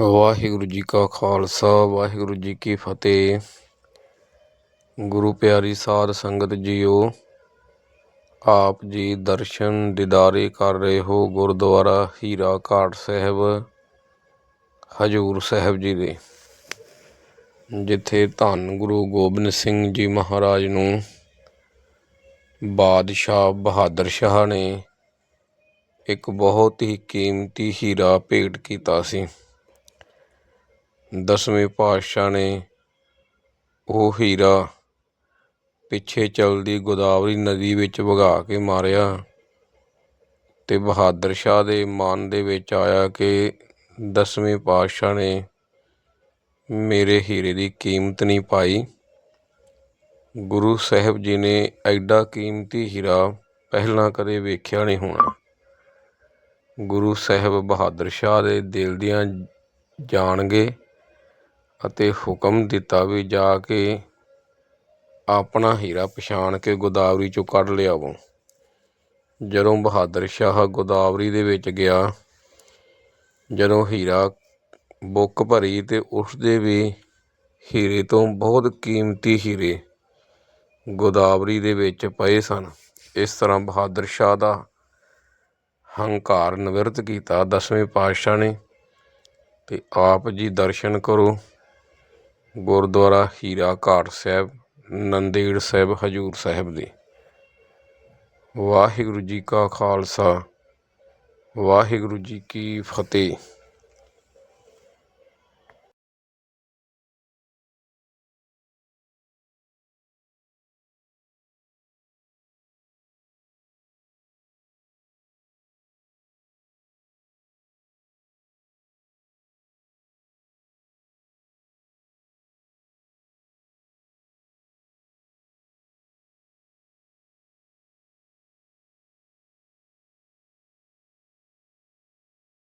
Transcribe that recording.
ਵਾਹਿਗੁਰੂ ਜੀ ਕਾ ਖਾਲਸਾ, ਵਾਹਿਗੁਰੂ ਜੀ ਕੀ ਫਤਿਹ। ਗੁਰੂ ਪਿਆਰੀ ਸਾਧ ਸੰਗਤ ਜੀਓ, ਆਪ ਜੀ ਦਰਸ਼ਨ ਦਿਦਾਰੇ ਕਰ ਰਹੇ ਹੋ ਗੁਰਦੁਆਰਾ ਹੀਰਾ ਘਾਟ ਸਾਹਿਬ, ਹਜੂਰ ਸਾਹਿਬ ਜੀ ਦੇ। ਜਿੱਥੇ ਧੰਨ ਗੁਰੂ ਗੋਬਿੰਦ ਸਿੰਘ ਜੀ ਮਹਾਰਾਜ ਨੂੰ ਬਾਦਸ਼ਾਹ ਬਹਾਦਰ ਸ਼ਾਹ ਨੇ ਇੱਕ ਬਹੁਤ ਹੀ ਕੀਮਤੀ ਹੀਰਾ ਭੇਟ ਕੀਤਾ ਸੀ। ਦਸਵੇਂ ਪਾਤਸ਼ਾਹ ਨੇ ਉਹ ਹੀਰਾ ਪਿੱਛੇ ਚਲਦੀ ਗੋਦਾਵਰੀ ਨਦੀ ਵਿੱਚ ਵਗਾ ਕੇ ਮਾਰਿਆ ਅਤੇ ਬਹਾਦਰ ਸ਼ਾਹ ਦੇ ਮਨ ਦੇ ਵਿੱਚ ਆਇਆ ਕਿ ਦਸਵੇਂ ਪਾਤਸ਼ਾਹ ਨੇ ਮੇਰੇ ਹੀਰੇ ਦੀ ਕੀਮਤ ਨਹੀਂ ਪਾਈ। ਗੁਰੂ ਸਾਹਿਬ ਜੀ ਨੇ ਐਡਾ ਕੀਮਤੀ ਹੀਰਾ ਪਹਿਲਾਂ ਕਦੇ ਵੇਖਿਆ ਨਹੀਂ ਹੋਣਾ। ਗੁਰੂ ਸਾਹਿਬ ਬਹਾਦਰ ਸ਼ਾਹ ਦੇ ਦਿਲ ਦੀਆਂ ਜਾਣਗੇ ਅਤੇ ਹੁਕਮ ਦਿੱਤਾ ਵੀ ਜਾ ਕੇ ਆਪਣਾ ਹੀਰਾ ਪਛਾਣ ਕੇ ਗੋਦਾਵਰੀ ਚੋਂ ਕੱਢ ਲਿਆਵੋ। ਜਦੋਂ ਬਹਾਦਰ ਸ਼ਾਹ ਗੋਦਾਵਰੀ ਦੇ ਵਿੱਚ ਗਿਆ, ਜਦੋਂ ਹੀਰਾ ਬੁੱਕ ਭਰੀ ਅਤੇ ਉਸ ਦੇ ਵੀ ਹੀਰੇ ਤੋਂ ਬਹੁਤ ਕੀਮਤੀ ਹੀਰੇ ਗੋਦਾਵਰੀ ਦੇ ਵਿੱਚ ਪਏ ਸਨ, ਇਸ ਤਰ੍ਹਾਂ ਬਹਾਦਰ ਸ਼ਾਹ ਦਾ ਹੰਕਾਰ ਨਿਵਰਤ ਕੀਤਾ। ਦਸਵੇਂ ਪਾਤਸ਼ਾਹ ਨੇ ਅਤੇ ਆਪ ਜੀ ਦਰਸ਼ਨ ਕਰੋ। ਗੁਰਦੁਆਰਾ ਹੀਰਾ ਘਾਟ ਸਾਹਿਬ, ਨੰਦੇੜ ਸਾਹਿਬ, ਹਜੂਰ ਸਾਹਿਬ ਦੇ। ਵਾਹਿਗੁਰੂ ਜੀ ਕਾ ਖਾਲਸਾ, ਵਾਹਿਗੁਰੂ ਜੀ ਕੀ ਫਤਿਹ।